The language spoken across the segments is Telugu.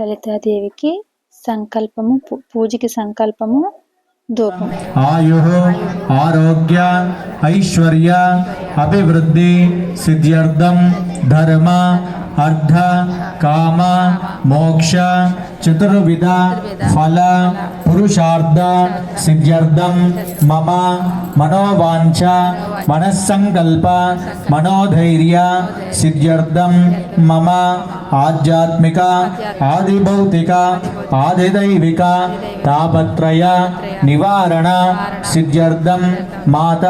లలితాదేవికి సంకల్పము పూజకి సంకల్పము ధూపం ఆయు ఆరోగ్య ఐశ్వర్య అభివృద్ధి సిద్ధ్యర్థం ధర్మ అర్థ కామ మోక్ష చతుర్విధ ఫల పురుషార్థ సిద్ధ్యర్థం మమ మనోవాంఛ మనస్సంకల్ప మనోధైర్య సిద్ధ్యర్థం మమ ఆధ్యాత్మిక ఆదిభౌతిక ఆదిదైవిక తాపత్రయ నివారణ సిద్ధ్యర్థం మాత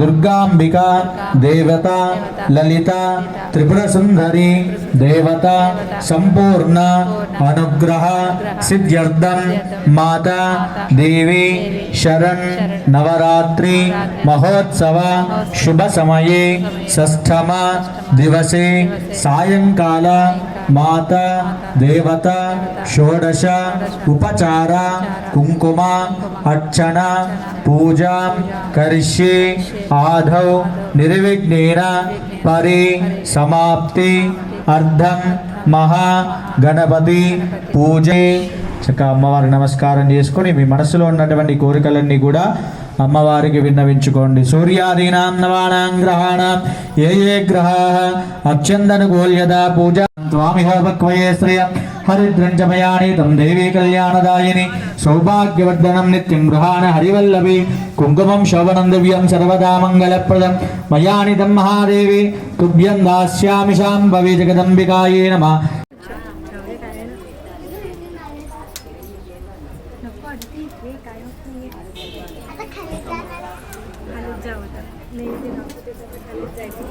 దుర్గాంబిక దేవత లలిత త్రిపుర సుందరి దేవత సంపూర్ణ అనుగ్రహ సిద్ధ్యర్థం మాత దేవి శరణ్ నవరాత్రి మహోత్సవ శుభ సమయే షష్ఠమ దివసే సాయంకాల మాత దేవత షోడశ ఉపచార కుంకుమ అర్చన పూజ కరిష్యే ఆధౌ నిర్విఘ్నేన పరి సమాప్తి అర్ధం మహా గణపతి పూజే చక్కగా అమ్మవారికి నమస్కారం చేసుకొని మీ మనసులో ఉన్నటువంటి కోరికలన్నీ కూడా అమ్మవారికి విన్నవించుకోండి. సూర్యాదీనాం నవానాం గ్రహాణం ఏ ఏ గ్రహా అత్యందనుకూల్యత పూజ త్వామిహోపక్వయే శ్రియ. హరిద్రంజమయానీతం దేవీ కళ్యాణదాయిని సౌభాగ్యవర్ధనం నిత్యం గృహాణ హరివల్లభి కుంకుమం శోభనం దివ్యం సర్వదా మంగళప్రదం. మయానితం మహాదేవి తుభ్యం దాస్యామి శాంభవి జగదంబికాయే నమ. वाटते इथे काय होत नाही खालीच जावं तर नाही ते खालीच जायचं.